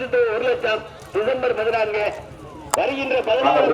பரிசு ஒரு லட்சம் டிசம்பர் பதினான்கு வருகின்ற பதினாறு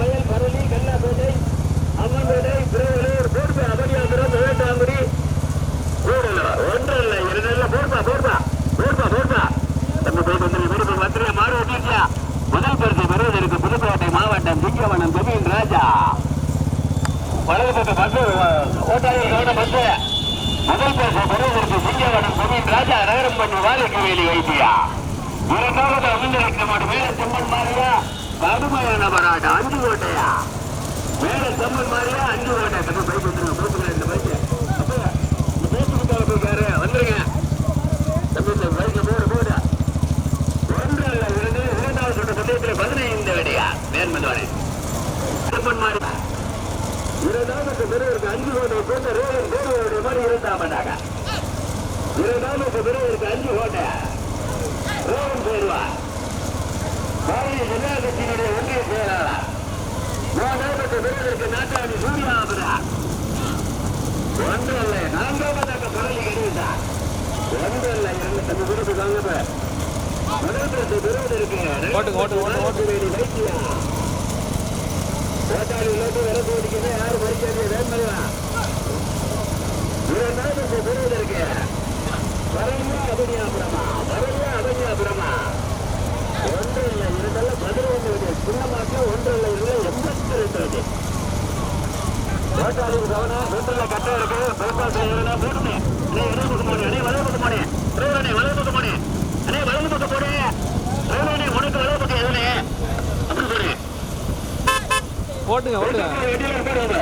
வயல் பரளி கல்லாப்பேட்டை அம்மன்பேட்டை திருவள்ளூர் போர்பு அபடியாபுரம் விவேட்டாங்குடி ஒன்றல்ல இரண்டல்ல போர்பா போர்பா போர்பா போர்பா தம்பி போய் வந்து வீடு போய் வந்துருக்க மாறு ஓட்டியா முதல் பரிசு பெறுவதற்கு புதுக்கோட்டை மாவட்டம் திங்கவனம் ஜமீன் ராஜா வலது பக்க பஸ் ஓட்டாளி கவனம் பஸ் முதல் பரிசு பெறுவதற்கு திங்கவனம் ஜமீன் ராஜா நகரம் பண்ணி வாழைக்கு வைத்தியா இரண்டாவது அமைந்திருக்க மேல செம்மன் மாறியா? கடுமையான பராட்டம் அஞ்சு கோட்டையா மேல செம்மன் மாறியா? அஞ்சு கோட்டை தம்பி பைக் வந்துருங்க போட்டுக்கிறேன் இந்த பைக்கு. அப்ப இந்த பேச்சு போயிருக்காரு வந்துருங்க. தம்பி இந்த பைக்கை போடு போடு. ஒன்று அல்ல இரண்டு. இரண்டாவது சமயத்தில் பதினைந்து அடியா? நேர்மதானே. செம்மன் இரண்டாவது பெருவருக்கு அஞ்சு கோட்டை போட்டு ரோலர் போடுவதோடைய மாதிரி இருந்தா மாட்டாங்க இரண்டாவது பெருவருக்கு அஞ்சு கோட்டை. ரோலன் போடுவா பாரதிய ஜனதா கட்சியினுடைய ஒன்றிய செயலாளர். மூன்றாவது பெருவருக்கு நாட்டாணி சூர்யாபுரா ஒன்றல்ல நான்காவதாக பரளி கிடைத்தார். ஒன்றல்ல இரண்டு தம்பி கொடுத்து தாங்க முதல் ஓட்டுங்க, ஓட்டுங்க, ஓட்டுங்க, ஓட்டுங்க. வேலி வைத்தியா ஓட்டாளி உள்ளது விலை போட்டிக்கிறது யாரு மறிக்காது வேண்மையா இரண்டாவது பரிசு பெறுவதற்கு வரலையா அபனியாபுரமா வரலையா அபனியாபுரமா ஒன்று இல்லை இரண்டல்ல பதினொன்று இது சின்னமாக்க ஒன்று இல்லை இருந்தால் எண்பத்தி ரெண்டு இது ஓட்டாளி கவனம் ஒன்றில் கட்ட இருக்கு பைபாஸ் ஏறினா போட்டுமே அண்ணே இடது பக்கம் போனே அண்ணே வலது பக்கம் போனே டிரைவரனே வலது பக்கம் போனே அண்ணே வலது பக்கம் போனே டிரைவரனே உனக்கு வலது பக்கம் எதுனே அப்படி போனே ஓட்டுங்க ஓட்டுங்க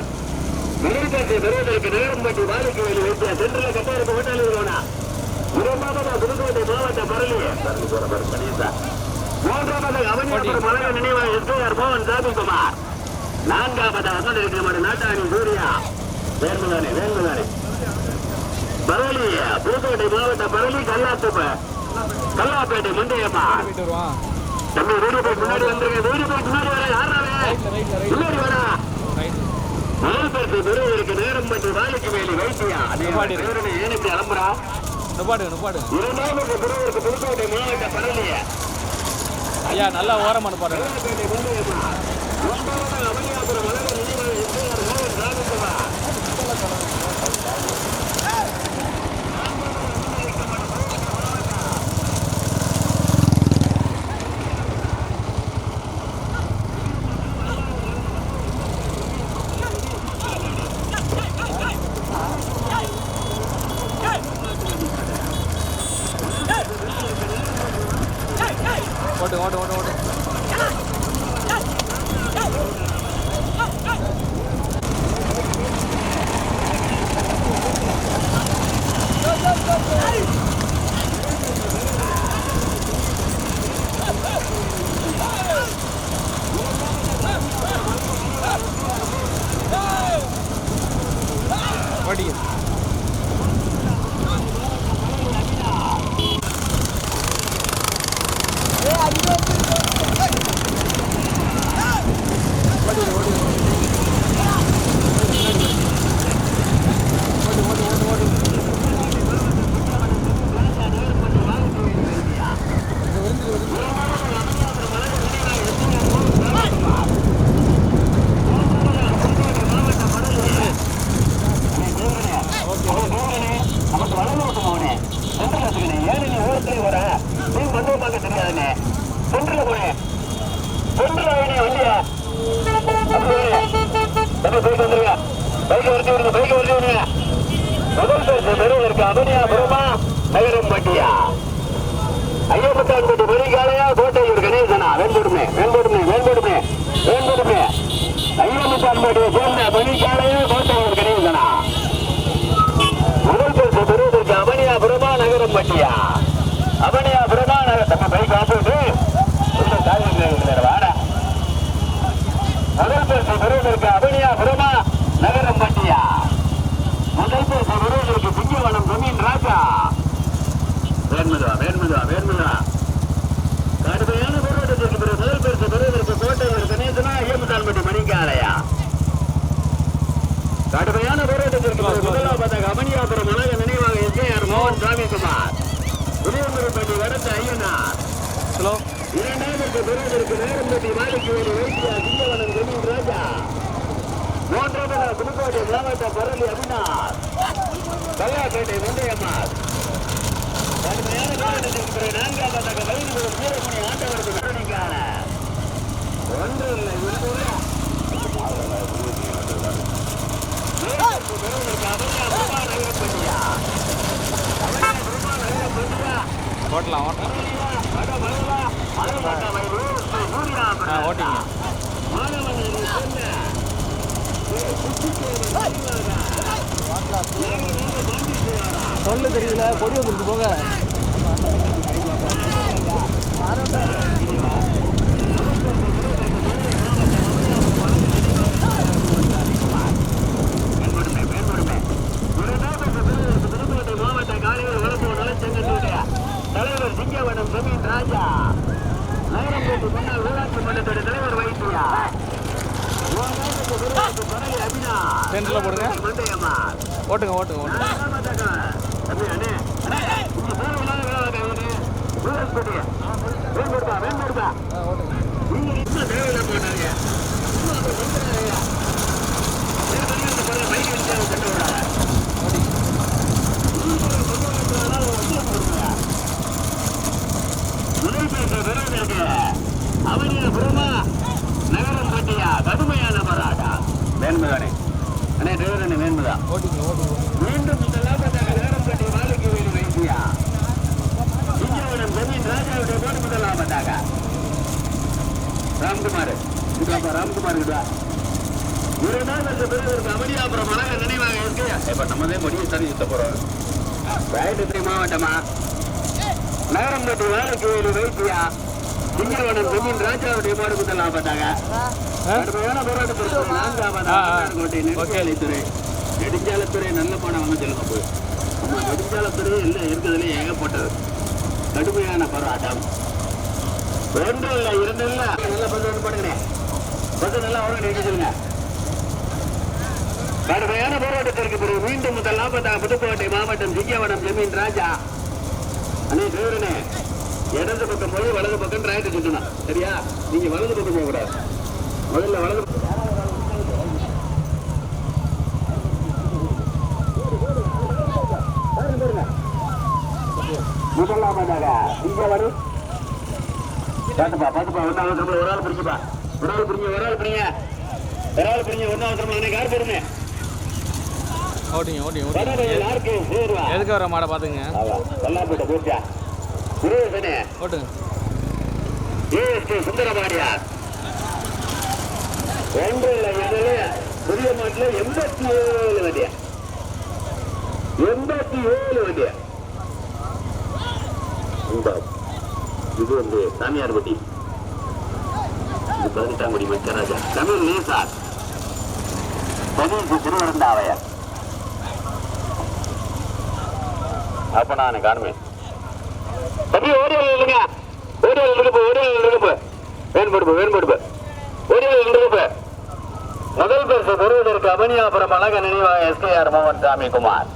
வெளிநாட்டு பெறுவதற்கு நேரம்பட்டி வாழைக்கு வெளி வைத்திய சென்றில் கட்ட இருக்க இரண்டாவதா புதுக்கோட்டை மாவட்ட பரளி மூன்றாவது அவனியாபுரம் மலர் நினைவா எஸ்கேஆர் மோகன் சாபிக்குமார் நான்காவது அசல் இருக்கிற நாட்டாணி சூர்யா பரளி புதுக்கோட்டை மாவட்ட பரளி கல்லாப்பேட்டை முந்தையம்மா தம்பி வீடு போய் முன்னாடி வந்துருங்க வீடு போய் முன்னாடி வர யாராவே ரைட்ல ரைட்ல ரைட் முன்னாடி வரா ரைட் முதல் பரிசு பெறுவதற்கு நேரம் பற்றி வாழைக்கு வேலி வைத்தியா? நிப்பாட்டி இரு. பேரணி ஏன் இப்படி அலம்புறா? நுப்பாடுங்க நுப்பாடுங்க இரண்டாவது பெறுவதற்கு புதுக்கோட்டை மாவட்ட பரளிய ஐயா நல்லா ஓரமா நுப்பாடுங்க. கல்லாப்பேட்டை முந்தையம்மா மூன்றாவது அவனியாபுரம் மலர் நினைவாக எஸ்கேஆர் மோகன் சாமிக்குமார் ஓட்டு ஓட்டு ஓட்டு ஓட்டு ஓட்டிங்க ஓட்டு ஓட்டு ஓட்டு ஓட்டு ஓட்டு நமக்கு வளர்ந்து விட்டுமோனே சென்றில் வச்சுக்கணே ஏன் நீ ஓரத்துலேயும் வர நீ மண்டப பார்க்க தெரியாதுண்ணே சென்றில் போனே சென்றில் ஆகினே வண்டியா தம்பி போயிட்டு வந்துருங்க. பைக்கை வருத்தி விடுங்க பைக்கை வருத்தி விடுங்க. முதல் பரிசு பெறுவதற்கு அபனியா புறமா நகரம் பட்டியா ஐயப்பட்டான்பட்டி மணிக்காலையா கோட்டையூர் கணேசனா. வேண்படுமே வேண்படுமே வேண்படுமே வேண்படுமே. ஐயப்பட்டான்பட்டியை சேர்ந்த மணிக்காலையா கோட்டையூர் கணேசனா. முதல் பரிசு பெறுவதற்கு அவனியா பிரமா நகரம் பட்டியா நகர் பைக் ஆப்பிட்டு முதல் பரிசு பெறுவதற்கு அக்கா வேண்முதா வேண்முதா வேண்முதா கடுமையான போராட்டத்திற்கு பிறகு முதல் பரிசு பெறுவதற்கு கோட்டையில் கணேசனா ஏமுதான்பட்டி மணிக்காலையா? கடுமையான போராட்டத்திற்கு பிறகு முதலாவதாக அமனியாபுரம் உலக நினைவாக எஸ்ஏஆர் மோகன் சாமிக்குமார் புதியமுறைப்பட்டி வடத்த ஐயனார். ஹலோ. இரண்டாயிரத்து பெறுவதற்கு நேரம்பட்டி மாலிக்கு ஒரு வைத்தியா திங்கவனம் ராஜா. மூன்றாவது புதுக்கோட்டை மாவட்ட பரளி அபினார் கல்லாப்பேட்டை முந்தையம்மாள் கடுமையான காரணத்திற்கு பிறகு நான்காவதாக வயது வீரமணி ஆண்டவருக்கு நடனிக்கான ஒன்று இல்லை நகரப்பட்டியா ஓட்டலாம். ஓட்டலாம் ஓட்டிங்க. சொல்லு தெரியல கொடி வந்துருக்கு போக தலைவர் சிங்கவனம் ஜமீன் ராஜா. நகரம்பேட்டு முன்னாள் ஊராட்சி மன்றத்துடைய தலைவர் வைத்தியா. ஒரு சென்டரில் போடுங்க. ஓட்டுங்க ஓட்டுங்க ஓட்டுங்க. தம்பி அண்ணே புறமா நகரம் கட்டியா கடுமையான போராட்டா வேண்முதானே அண்ணே டிரைவர் அண்ணே வேண்முதா ஓட்டிங்க ஓட்டுங்க மீண்டும் இந்த லாபத்தாக நகரம் கட்டி மாளிகை வீடு வைத்தியா? இந்தியாவிடம் ஜமீன் ராஜாவுடைய போட்டு முதல் லாபத்தாக. ராம்குமார் இதுப்பா ராம்குமார் கிட்டா? ஒரு நாள் அந்த பெரியவருக்கு அமளியாபுரம் அழக நினைவாக இருக்கு. இப்ப நம்மதே முடிவு தனி சுத்த போறோம். மாவட்டமா? நகரம் கட்டி வேலைக்கு வீடு வைத்தியா? திங்கவனம் ஜமீன் ராஜாவுடைய போட்டு முதல் லாபத்தாக. கடுமையான போராட்டத்திற்கு நான்காவது நெடுஞ்சாலைத்துறை நெடுஞ்சாலைத்துறை நல்ல பணம் வந்து சொல்லுங்க போய். நம்ம நெடுஞ்சாலைத்துறை எல்லாம் இருக்கிறதுலே ஏகப்பட்டது கடுமையான போராட்டம். ஒன்று இல்லை இரண்டு இல்லை. நல்ல பந்து வந்து பண்ணுங்க பந்து நல்லா வரும் நீங்க சொல்லுங்க. கடுமையான போராட்டத்திற்கு பிறகு மீண்டும் முதல் நாற்பத்தாறு புதுக்கோட்டை மாவட்டம் சிங்கவனம் ஜமீன் ராஜா. அண்ணே டிரைவரனே இடது பக்கம் போய் வலது பக்கம் ரைட்டு சுற்றணும் சரியா? நீங்க வலது பக்கம் போகக்கூடாது. கூடாது முதல்ல வலது பக்கம். முதலாவதாக இங்க வரும் பாத்துப்பா பாத்துப்பா நம்மள ஒரு ஆள் பிடிச்சுப்பா ஒரு ஆள் பிடிங்க ஒரு ஆள் பிடிங்க ஒரு ஆள் பிடிங்க நம்ம அன்னைக்கு யார் போடுங்க ஓட்டிங்க ஓட்டிங்க ஓட்டிங்க. யாருக்கு சேருவா எதுக்கு வர மாடை முருகேசனே ஓட்டுங்க. சுந்தரபாடியார் ஒன்று இல்லை புதிய மாட்டில் எண்பத்தி ஏழு வண்டியா? எண்பத்தி ஏழு வண்டியா? இந்த இது வந்து சாமியார்பட்டி இது பதினெட்டாம் படி மச்சராஜா. தமிழ் நீசார் பதினஞ்சு திருவரந்தாவையர். அப்ப நான் காணுவேன் தம்பி ஓடியல் இல்லைங்க ஓடியல் இருப்பு ஓடியல் இருப்பு வேண்படுப்பு வேண்படுப்பு ஓடியல் இருப்பு முதல் பரிசு பெறுவதற்கு அமனியாபுரம் அழக நினைவாக எஸ்கேஆர் மோகன் சாமி குமார்.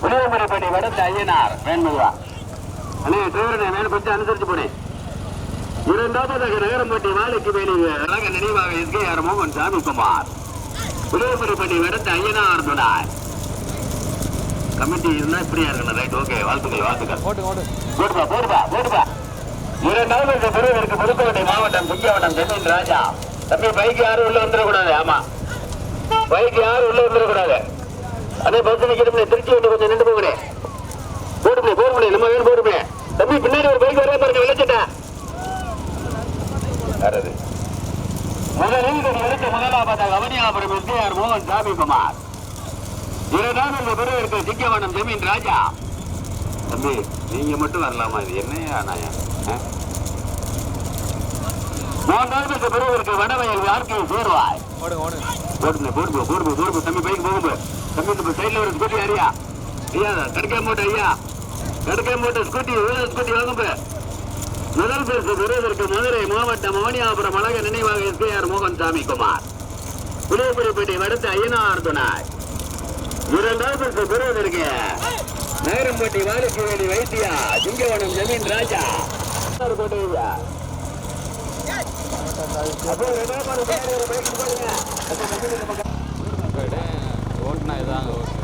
புளியமரைப்பட்டி வடத்து ஐயனார் வேண்முதா அண்ணே டிரைவர் மேல கொஞ்சம் அனுசரிச்சு போனேன் இரண்டாவதாக நகரம்பட்டி வாழைக்கு வேலி அழக நினைவாக எஸ்கேஆர் மோகன் சாமி குமார் புளியமரைப்பட்டி வடத்து ஐயனார் துணார். கமிட்டி இருந்தா இப்படியா இருக்கணும்? Right okay. வாழ்த்துக்கள் வாழ்த்துக்கள். போடுப்பா போடுப்பா போடுப்பா இரண்டாவது புதுக்கோட்டை மாவட்டம் சிங்கவட்டம் ஜமீன் ராஜா. தம்பி பைக் யாரும் உள்ள வந்துடக்கூடாது? ஆமா. பைக் யாரும் உள்ள வந்துடக்கூடாது? அதே பஸ் நிக்கிறோம்னே திருச்சி விட்டு கொஞ்சம் நின்று போகணே போடுமே போடுமே நம்ம வேணும் போடுமே தம்பி பின்னாடி ஒரு பைக் வரவே பாருங்க விளைச்சிட்டா யாரது? முதலில் இது எடுத்த முதலாவதாக அவனியாபுரம் எஸ்கேஆர் மோகன் சாமி குமார் இரண்டாவது பெறுவதற்கு சிங்கவனம் ஜமீன் ராஜா. தம்பி நீங்க மட்டும் வரலாமா இது? என்னையா நாயா? மூன்றாவது பெறுவதற்கு வடவயல் வாழ்க்கையை சேருவாய். போடுங்க போடுங்க. போடுங்க போடுங்க தம்பி பைக் போகுங்க தம்பி இந்த சைட்ல ஒரு ஸ்கூட்டி அறியா ஐயா கடுக்க மூட்டை ஐயா. கடுக்க மூட்டை ஸ்கூட்டி ஊழல் ஸ்கூட்டி வாங்குப்ப முதல் பரிசு பெறுவதற்கு மதுரை மாவட்டம் மவனியாபுரம் அழக நினைவாக எஸ்கேஆர் மோகன் சாமி குமார். புளியபுரிப்பட்டி வடத்து ஐயனார் துணாய் இரண்டாவது பரிசு பெறுவதற்கு நேரம்பட்டி வாலிக்குவேலி வைத்தியா சிங்கவனம் ஜமீன் ராஜா. கோட்டையா ஓட்டுனா இதாங்க. ஓட்டு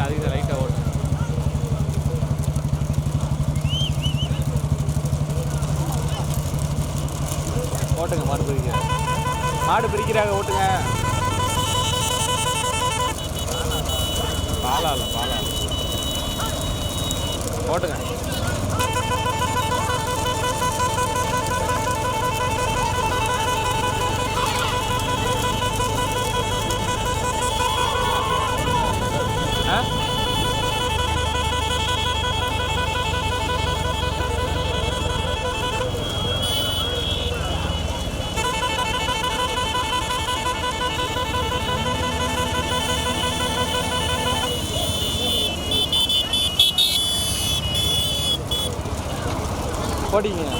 அதுக்கு தான் லைட்டாக ஓடும் ஓட்டுங்க மாடு பிரிக்க மாடு பிரிக்கிறாங்க ஓட்டுங்க. பாலா இல்லை பாலா ஓட்டுங்க. ஓட்டிங்க ஓட்டுங்க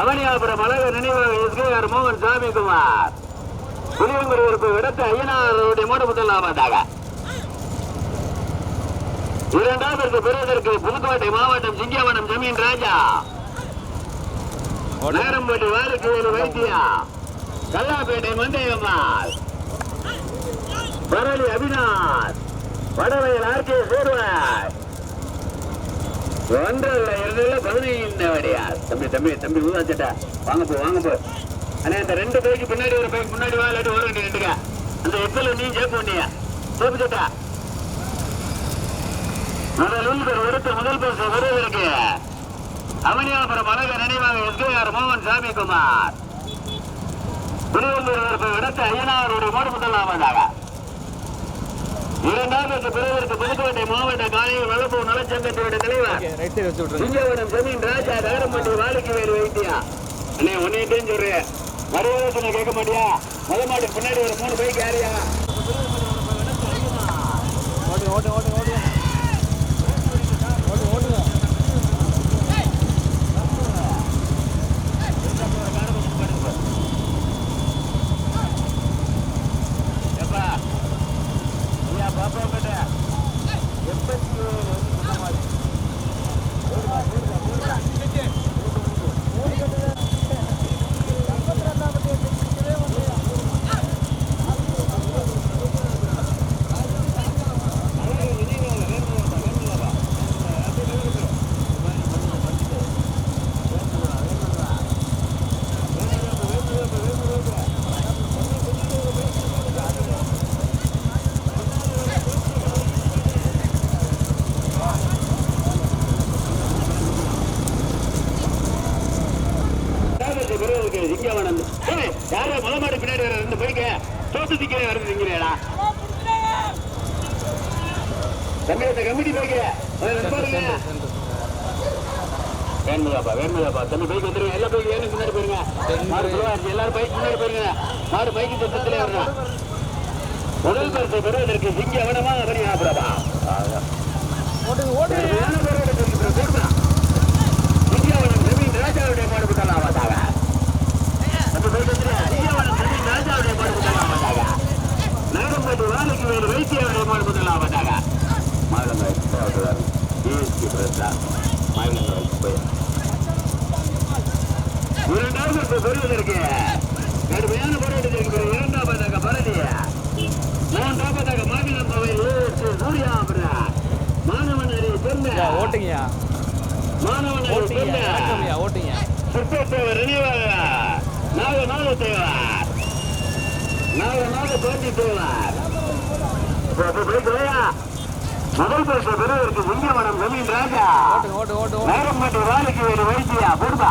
அவனியாபுரம் அழக நினைவாக எஸ்கேஆர் மோகன் சாமிக்குமார் புலியங்குடி உறுப்பு விடத்த ஐயனாருடைய மாடு முதல் லாபத்தாக இரண்டாவதற்கு பெறுவதற்கு புதுக்கோட்டை மாவட்டம் சிங்கவனம் ஜமீன் ராஜா. ஓட்டு நேரம்பட்டி வாரக்கிவேலு வைத்தியா. கல்லாப்பேட்டை மந்தையம்மாள் பரளி அபிநாத் வடவையில் ஆர்கே சேர்வாய் ஒன்றல்ல இரண்டுல பதினைந்து வடியார் தம்பி தம்பி தம்பி ஊதா சட்டா. வாங்க போ வாங்க போ. அண்ணா இந்த ரெண்டு பைக்கு பின்னாடி ஒரு பைக் முன்னாடி வா இல்லாட்டி ஒரு ரெண்டு ரெண்டுங்க அந்த எக்கில் நீ சேர்க்க வேண்டிய சேப்பு சட்டா. முதலில் ஒரு எடுத்து முதல் பரிசு வருவதற்கு அவனியாபுரம் அழக நினைவாக எஸ்கேஆர் மோகன் சாமி சாமிக்குமார் திருவள்ளூர் உறுப்பு விடத்த ஐயனாருடைய மாடு முதலாவதாக இரண்டாவது பிறகு புதுக்கோட்டை மாவட்ட காலையில் வளர்ப்பு நலச்சங்கத்தினுடைய தலைவர் சிங்கவனம் ஜமீன் ராஜா நகரம்பட்டி வாழைக்கு வேறு வைத்தியா? அண்ணே ஒன்னே சொல்றேன். மறுபடியும் கேட்க மாட்டியா? முத பின்னாடி ஒரு மூணு பைக் ஓட்டு ஓட்டு ஓட்டு ஓட்டு ஓட்டுங்க எப்பா ஐயா பாப்பா பேட்ட எண்பத்தி ஏழு சாகச பிறகு சிங்கவனம் யாரோ முத மாடு பின்னாடி வர ரெண்டு பைக்க தோத்து திக்கிறே வருது திங்கிறேடா அந்த கமிட்டி பைக்க பாருங்க. வேணுமுதாப்பா வேணுமுதாப்பா தம்பி பைக் வந்துருங்க எல்லா பைக் ஏன்னு முன்னாடி போயிருங்க. மாடு எல்லாரும் பைக் முன்னாடி போயிருங்க. மாடு பைக்கு சத்தத்திலே வரணும். முதல் பரிசு பெறுவதற்கு சிங்க அவனமா அவனியா பிரபா ஓட்டுங்க ஓட்டுங்க சிங்கியாவனம் பிரவீன் ராஜாவுடைய மாடு புத்தலாவதாக நம்ம பைக் வந்துருங்க சிங்கியாவனம் பிரவீன் ராஜாவுடைய மாடு புத்தலாவதாக நகரம்பட்டி வாழைக்கு வேறு வைத்தியாவுடைய மாடு புத்தலாவதாக மாவளங்க டிஎஸ்பி பிரதா மாவளங்க போய் இரண்டாவது பெறுவதற்கு கடுமையான போராட்டத்திற்கு பிறகு இரண்டாவதாக பரணிய மூன்றாவதாக மாநிலம் அவை சூர்யா மாணவன் அறிவு ஐயா சொன்ன ஓட்டுங்கய்யா மாணவன் அறிவு ஓட்டுங்க சொன்ன வணக்கம்யா ஓட்டுங்க சுற்றத்தேவர் நினைவாக நாக நாக தேவார் நாக நாக தோண்டி தேவார் முதல் பரிசு பெறுவதற்கு சிங்கமனம் ஜமீன் ராஜா ஓட்டுங்க ஓட்டு ஓட்டு ஓட்டு நேரம்பட்டு வாழைக்கு வேறு வைத்தியா போடுபா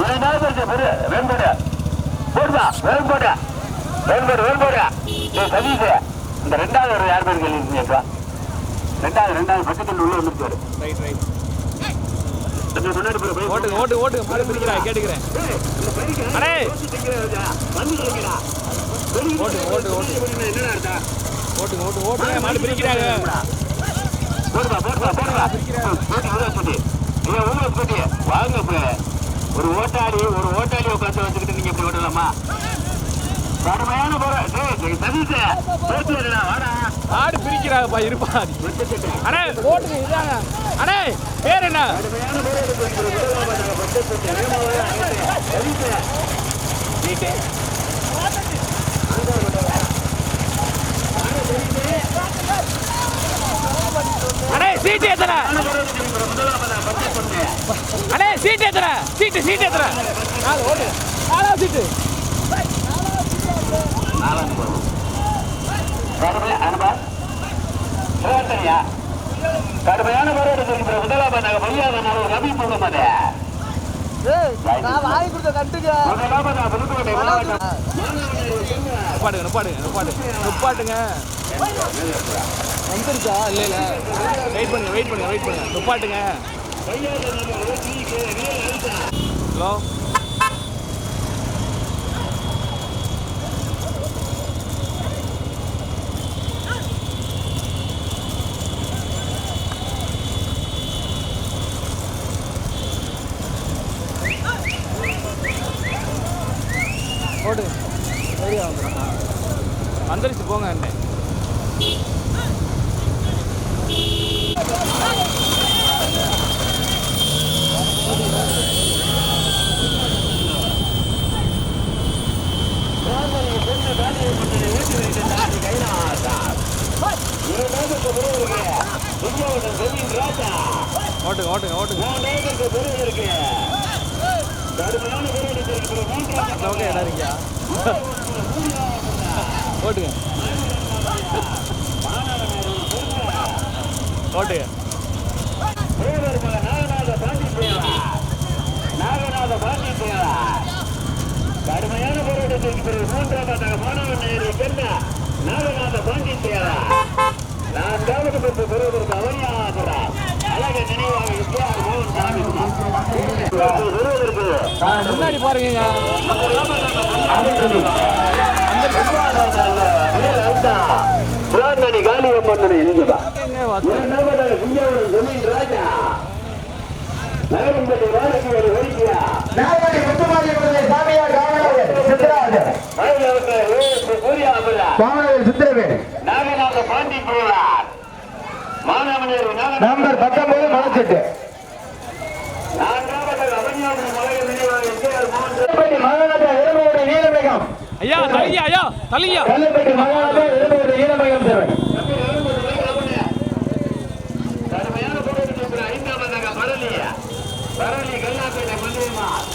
இரண்டாவது பரிசு பெரு வேண்படு போடுபா வேண்படு வேண்படு வேண்படு சதீஷ் இந்த ரெண்டாவது ஒரு யார் பேர் கேள்வி ரெண்டாவது ரெண்டாவது பக்கத்தில் உள்ள வந்துருக்காரு ரைட் ரைட் கொஞ்சம் முன்னாடி போற ஓட்டுங்க ஓட்டு ஓட்டுங்க பிடிக்கிறா கேட்டுக்கிறேன் ஓட்டு, ஓட்டு, ஓட்டு. என்னடா அர்த்தம்? ஓட்டு ஓட்டுங்க மாடு பிடிக்கிறாங்க போடுப்பா, போடுப்பா, போடுப்பா. போட்டு, உள்ள போட்டு. வாங்க ஒரு ஓட்டாளி ஒரு ஓட்டாளி உட்காந்து வச்சுக்கிட்டு நீங்க இப்படி ஓட்டலாமா கடுமையான போற டேய் பிரிக்கிறாங்கப்பா இருப்பா அண்ணே ஓட்டுங்க இதாங்க அண்ணே பேர் என்ன கடுமையான அடே எடுத்து சீட்டு எத்தனை அடே சீட்டு எத்தனை சீட்டு சீட்டு எத்தனை நாலு ஓட்டு நாலாவது சீட்டு கடுமையான போராட்டத்திற்கு முதலாவதாக மரியாதை ரவி முகமது நான் வாங்கி கொடுத்த கட்டுங்க முதலாவதாக புதுக்கோட்டை மாவட்டம் நிப்பாட்டுங்க வந்துருச்சா? இல்லை இல்லை. வெயிட் பண்ணுங்க வெயிட் பண்ணுங்க வெயிட் பண்ணுங்க துப்பாட்டுங்க ஹலோ? போட்டு வந்துருச்சு போங்க என்ன ஓட்டுங்க ஓட்டுங்க ஓட்டுங்க ஓகே இடம் இருக்கியா ஓட்டுங்க ஓட்டுங்க கடுமையான போராட்டத்திற்கு பிறகு மூன்றாவதாக மாணவன் நாகநாத பாண்டி தேரா நான்காவது பெற்று பெறுவதற்கு அவனியாகிறார் அழக முன்னாடி பாருங்க. புராணி காளியம்மன் இதுதான் வந்து ராஜா நகரம்பட்டி ஒரு சாமியார் சித்திரவேல் நாகநாத பாண்டி போவார் நம்பர் பத்தொன்பது மனச்செட்டு மாநகர இருமையுடைய நீலமேகம். ஐயா தலியா ஐயா தலியா. கல்லப்பட்டி மாநகர இருமையுடைய நீலமேகம் தேவை பரளி கல்லாப்பேட்டை மந்திரிமார்